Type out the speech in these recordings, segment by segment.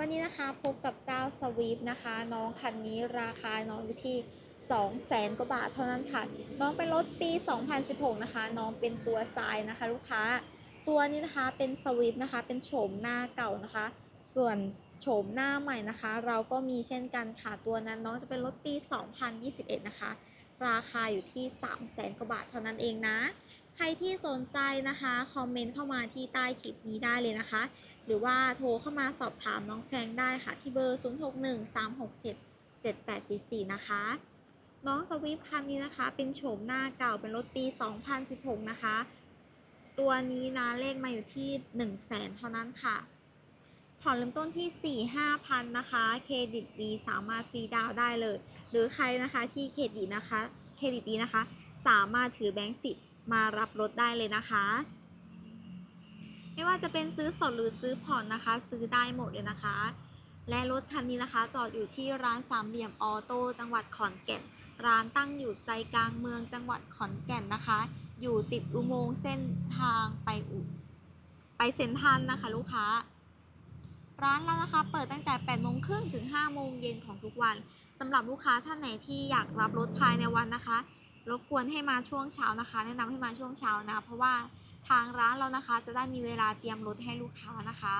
วันนี้นะคะพบกับเจ้าสวีปนะคะ น้องคันนี้ราคาน้องอยู่ที่2 0 0แสนกว่าบาทเท่านั้นค่ะ น้องเป็นรถปี 2016 นะคะ น้องเป็นตัวทรายนะคะ ลูกค้า ตัวนี้นะคะเป็นสวีปนะคะ เป็นโฉมหน้าเก่านะคะ ส่วนโฉมหน้าใหม่นะคะ เราก็มีเช่นกันค่ะ ตัวนั้นน้องจะเป็นรถปี 2021 นะคะ ราคาอยู่ที่3 0 0แสนกว่าบาทเท่านั้นเองนะ ใครที่สนใจนะคะ คอมเมนต์เข้ามาที่ใต้คลิปนี้ได้เลยนะคะ หรือว่าโทรเข้ามาสอบถามน้องแฟงได้ค่ะ ที่เบอร์ 0613677844 นะคะ น้องสวีปคันนี้นะคะ เป็นโฉมหน้าเก่าเป็นรถปี 2016 นะคะ ตัวนี้นะเลขมาอยู่ที่ 1 0 0 0 0แสนเท่านั้นค่ะ ผ่อนเริ่มต้นที่ 4 5พันนะคะ เครดิตดีสามารถฟรีดาวได้เลย หรือใครนะคะที่เครดิตนะคะ เครดิตดีนะคะ สามารถถือแบงค์สิบมารับรถได้เลยนะคะ ไม่ว่าจะเป็นซื้อสดหรือซื้อผ่อนนะคะ ซื้อได้หมดเลยนะคะ และรถคันนี้นะคะ จอดอยู่ที่ร้านสามเหลี่ยมออโต้จังหวัดขอนแก่น ร้านตั้งอยู่ใจกลางเมืองจังหวัดขอนแก่นนะคะ อยู่ติดอุโมงค์เส้นทางไปอุไปเซ็นทรัลนะคะ ลูกค้า ร้านเรานะคะเปิดตั้งแต่8โมงครึ่งถึง5โมงเย็นของทุกวันสำหรับลูกค้าท่านไหนที่อยากรับรถภายในวันนะคะ รบกวนให้มาช่วงเช้านะคะ แนะนำให้มาช่วงเช้านะ เพราะว่า ทางร้านเรานะคะ จะได้มีเวลาเตรียมรถให้ลูกค้านะคะ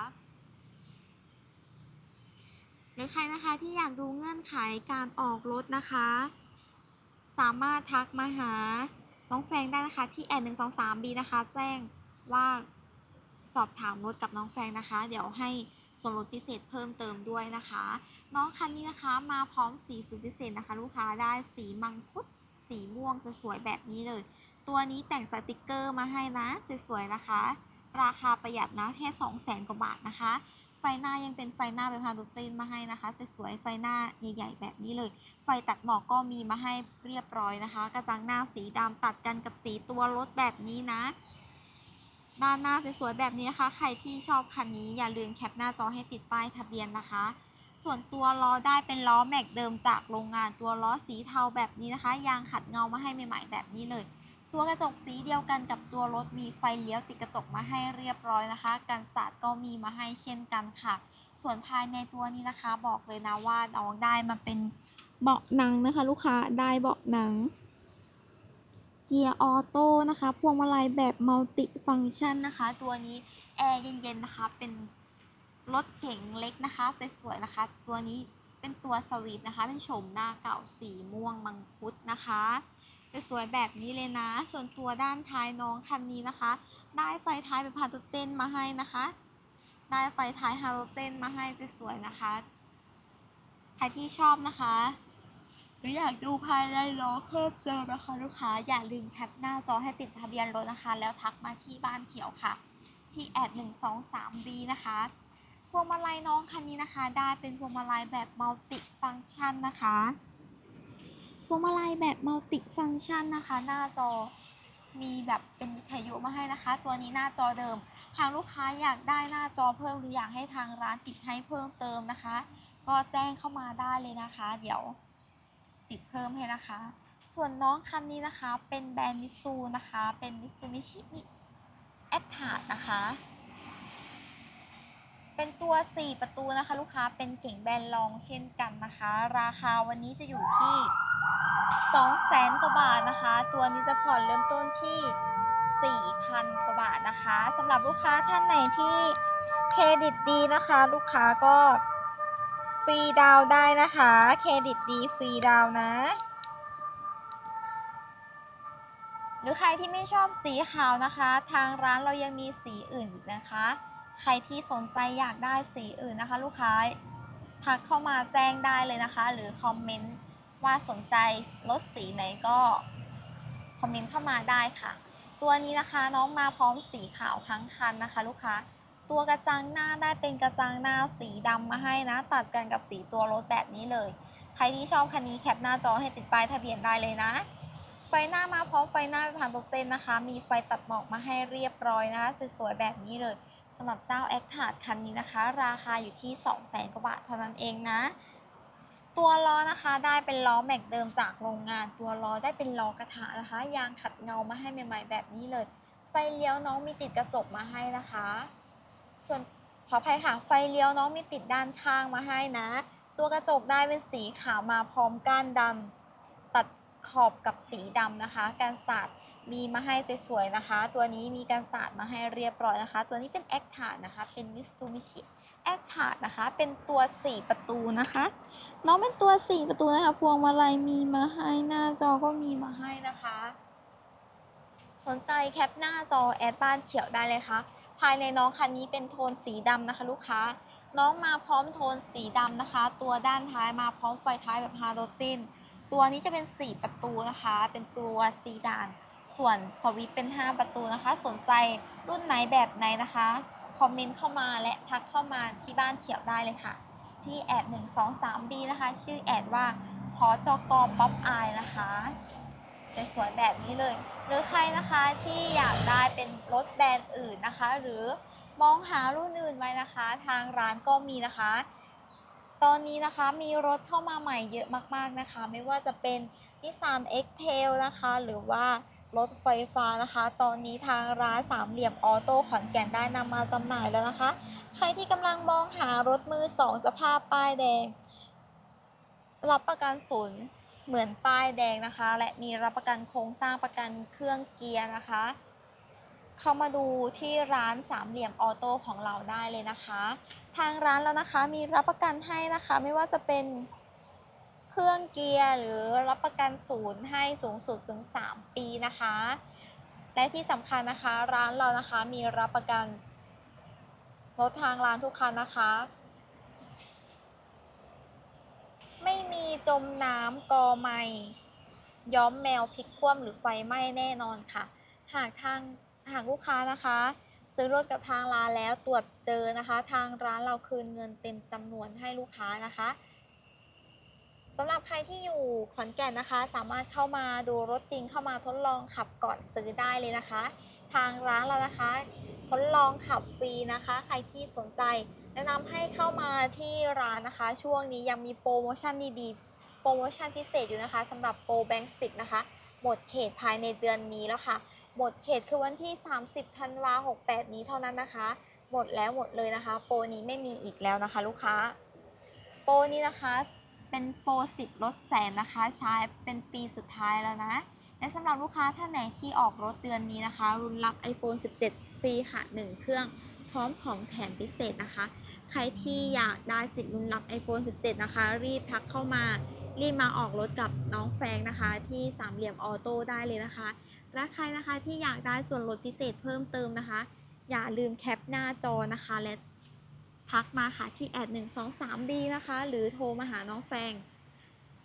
หรือใครนะคะที่อยากดูเงื่อนไขการออกรถนะคะ สามารถทักมาหาน้องแฟงได้นะคะที่แอดหนึ่งสองสามบีนะคะ แจ้งว่าสอบถามรถกับน้องแฟงนะคะ เดี๋ยวให้ส่วนลดพิเศษเพิ่มเติมด้วยนะคะ น้องคันนี้นะคะมาพร้อมสีสุดพิเศษนะคะ ลูกค้าได้สีมังคุด สีม่วงจะสวยแบบนี้เลย ตัวนี้แต่งสติกเกอร์มาให้นะสวยๆนะคะ ราคาประหยัดนะแค่2 0 0แสนกว่าบาทนะคะ ไฟหน้ายังเป็นไฟหน้าเป็นพาโดเจนมาให้นะคะสวยๆไฟหน้าใหญ่ๆแบบนี้เลย ไฟตัดหมอกก็มีมาให้เรียบร้อยนะคะ กระจังหน้าสีดำตัดกันกับสีตัวรถแบบนี้นะด้านหน้าสวยๆแบบนี้นะคะ ใครที่ชอบคันนี้อย่าลืมแคปหน้าจอให้ติดป้ายทะเบียนนะคะ ส่วนตัวล้อได้เป็นล้อแม็กเดิมจากโรงงานตัวล้อสีเทาแบบนี้นะคะ ยางขัดเงามาให้ใหม่ๆแบบนี้เลย ตัวกระจกสีเดียวกันกับตัวรถมีไฟเลี้ยวติดกระจกมาให้เรียบร้อยนะคะกันสาดก็มีมาให้เช่นกันค่ะ ส่วนภายในตัวนี้นะคะ บอกเลยนะว่าน้องได้มาเป็นเบาะหนังนะคะ ลูกค้าได้เบาะหนัง เกียร์ออโต้นะคะ พวงมาลัยแบบมัลติฟังก์ชันนะคะ ตัวนี้แอร์เย็นๆนะคะเป็น รถเก๋งเล็กนะคะสวยๆนะคะ ตัวนี้เป็นตัวสวีทนะคะ เป็นโฉมหน้าเก่าสีม่วงมังคุดนะคะสวยๆแบบนี้เลยนะ ส่วนตัวด้านท้ายน้องคันนี้นะคะ ได้ไฟท้ายเป็นพาโดเจนมาให้นะคะ ได้ไฟท้ายฮาโลเจนมาให้สวยๆนะคะ ใครที่ชอบนะคะหรืออยากดูภายในล้อเพิ่มเติมนะคะลูกค้าอย่าลืมแคปหน้าจอให้ติดทะเบียนรถนะคะ แล้วทักมาที่บ้านเขียวค่ะ ที่แอด1 2 3 B นะคะ พวงมาลัยน้องคันนี้นะคะ ได้เป็นพวงมาลัยแบบมัลติฟังก์ชันนะคะพวงมาลัยแบบมัลติฟังก์ชันนะคะ หน้าจอมีแบบเป็นวิทยุมาให้นะคะ ตัวนี้หน้าจอเดิม หากลูกค้าอยากได้หน้าจอเพิ่มหรืออยากให้ทางร้านติดให้เพิ่มเติมนะคะ ก็แจ้งเข้ามาได้เลยนะคะ เดี๋ยวติดเพิ่มให้นะคะ ส่วนน้องคันนี้นะคะ เป็นแบรนด์มิซูนะคะ เป็นมิซูมิชิมิแอตทาดนะคะ เป็นตัว 4 ประตูนะคะ ลูกค้าเป็นเก่งแบรนด์ลองเช่นกันนะคะ ราคาวันนี้จะอยู่ที่2แสนกว่าบาทนะคะ ตัวนี้จะผ่อนเริ่มต้นที่ 4,000 กว่าบาทนะคะสำหรับลูกค้าท่านไหนที่เครดิตดีนะคะ ลูกค้าก็ฟรีดาวได้นะคะ เครดิตดีฟรีดาวน์นะหรือใครที่ไม่ชอบสีขาวนะคะ ทางร้านเรายังมีสีอื่นอีกนะคะ ใครที่สนใจอยากได้สีอื่นนะคะ ลูกค้าทักเข้ามาแจ้งได้เลยนะคะ หรือคอมเมนต์ว่าสนใจรถสีไหนก็คอมเมนต์เข้ามาได้ค่ะ ตัวนี้นะคะน้องมาพร้อมสีขาวทั้งคันนะคะ ลูกค้าตัวกระจังหน้าได้เป็นกระจังหน้าสีดำมาให้นะ ตัดกันกับสีตัวรถแบบนี้เลย ใครที่ชอบคันนี้แคปหน้าจอให้ติดป้ายทะเบียนได้เลยนะ ไฟหน้ามาพร้อมไฟหน้าผ่านตกเจนนะคะ มีไฟตัดหมอกมาให้เรียบร้อยนะคะสวยๆแบบนี้เลย สำหรับเจ้าแอคทาดคันนี้นะคะ ราคาอยู่ที่ 2 0 0 0 0 0กว่าบาทเท่านั้นเองนะ ตัวล้อนะคะได้เป็นล้อแม็กเดิมจากโรงงาน ตัวล้อได้เป็นล้อกระทะนะคะ ยางขัดเงามาให้ใหม่ๆแบบนี้เลย ไฟเลี้ยวน้องมีติดกระจกมาให้นะคะ ส่วนขออภัยค่ะ ไฟเลี้ยวน้องมีติดด้านข้างมาให้นะ ตัวกระจกได้เป็นสีขาวมาพร้อมก้านดำตัดขอบกับสีดำนะคะ การสาด มีมาให้สวยๆนะคะ ตัวนี้มีการสาดมาให้เรียบร้อยนะคะ ตัวนี้เป็นแอคทานะคะ เป็นมิซูมิชิแอคทานะคะ เป็นตัว 4 ประตูนะคะ น้องเป็นตัว 4 ประตูนะคะ พวงมาลัยมีมาให้หน้าจอก็มีมาให้นะคะ สนใจแคปหน้าจอแอดบ้านเขียวได้เลยค่ะ ภายในน้องคันนี้เป็นโทนสีดำนะคะ ลูกค้า น้องมาพร้อมโทนสีดำนะคะ ตัวด้านท้ายมาพร้อมไฟท้ายแบบฮาโลเจน ตัวนี้จะเป็น 4 ประตูนะคะ เป็นตัวซีดาน ส่วนสวิตเป็น 5 ประตูนะคะ สนใจรุ่นไหนแบบไหนนะคะ คอมเมนต์เข้ามาและทักเข้ามาที่บ้านเขียวได้เลยค่ะ ที่แอด1 2 3 b นะคะ ชื่อแอดว่าพอจอกอป๊อปอายนะคะจะสวยแบบนี้เลย หรือใครนะคะที่อยากได้เป็นรถแบรนด์อื่นนะคะ หรือมองหารุ่นอื่นไว้นะคะ ทางร้านก็มีนะคะ ตอนนี้นะคะมีรถเข้ามาใหม่เยอะมากๆนะคะ ไม่ว่าจะเป็นนิสสัน X-Trail นะคะ หรือว่า รถไฟฟ้านะคะ ตอนนี้ทางร้านสามเหลี่ยมออโต้ขอนแก่นได้นำมาจำหน่ายแล้วนะคะ ใครที่กำลังมองหารถมือสองสภาพป้ายแดง รับประกันศูนย์เหมือนป้ายแดงนะคะ และมีรับประกันโครงสร้างประกันเครื่องเกียร์นะคะ เข้ามาดูที่ร้านสามเหลี่ยมออโต้ของเราได้เลยนะคะ ทางร้านเรานะคะมีรับประกันให้นะคะ ไม่ว่าจะเป็น รื่องเกียร์หรือรับประกันศูนย์ให้สูงสุดถึง 3 ปีนะคะ และที่สำคัญนะคะร้านเรานะคะมีรับประกันรถทางร้านทุกคันนะคะ ไม่มีจมน้ำกอไม้ย้อมแมวพลิกคว่ำหรือไฟไหม้แน่นอนค่ะ หากทางหากลูกค้านะคะ ซื้อรถกับทางร้านแล้วตรวจเจอนะคะ ทางร้านเราคืนเงินเต็มจำนวนให้ลูกค้านะคะ สำหรับใครที่อยู่ขอนแก่นนะคะ สามารถเข้ามาดูรถจริงเข้ามาทดลองขับก่อนซื้อได้เลยนะคะ ทางร้านเรานะคะ ทดลองขับฟรีนะคะ ใครที่สนใจ แนะนำให้เข้ามาที่ร้านนะคะ ช่วงนี้ยังมีโปรโมชั่นดีๆโปรโมชั่นพิเศษอยู่นะคะสำหรับโปรแบงค์สินะคะ หมดเขตภายในเดือนนี้แล้วค่ะ หมดเขตคือวันที่ 30ธันวา68 นี้เท่านั้นนะคะ หมดแล้วหมดเลยนะคะ โปรนี้ไม่มีอีกแล้วนะคะ ลูกค้า โปรนี้นะคะ เป็นโปร10ลดแสนนะคะ ใช้เป็นปีสุดท้ายแล้วนะ และสำหรับลูกค้าท่านไหนที่ออกรถเดือนนี้นะคะ รุ่นรับ iPhone 17 ฟรีค่ะ 1 เครื่อง พร้อมของแถมพิเศษนะคะ ใครที่อยากได้สิทธิ์ลุ้นรับ iPhone 17 นะคะ รีบทักเข้ามา รีบมาออกรถกับน้องแฟงนะคะ ที่สามเหลี่ยมออโต้ได้เลยนะคะ และใครนะคะที่อยากได้ส่วนลดพิเศษเพิ่มเติมนะคะ อย่าลืมแคปหน้าจอนะคะและ ทักมาค่ะที่แอด123 b นะคะ หรือโทรมาหาน้องแฟง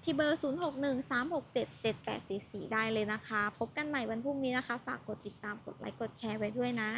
ที่เบอร์ 0613677844 ได้เลยนะคะ พบกันใหม่วันพรุ่งนี้นะคะ ฝากกดติดตามกดไลค์กดแชร์ไว้ด้วยนะ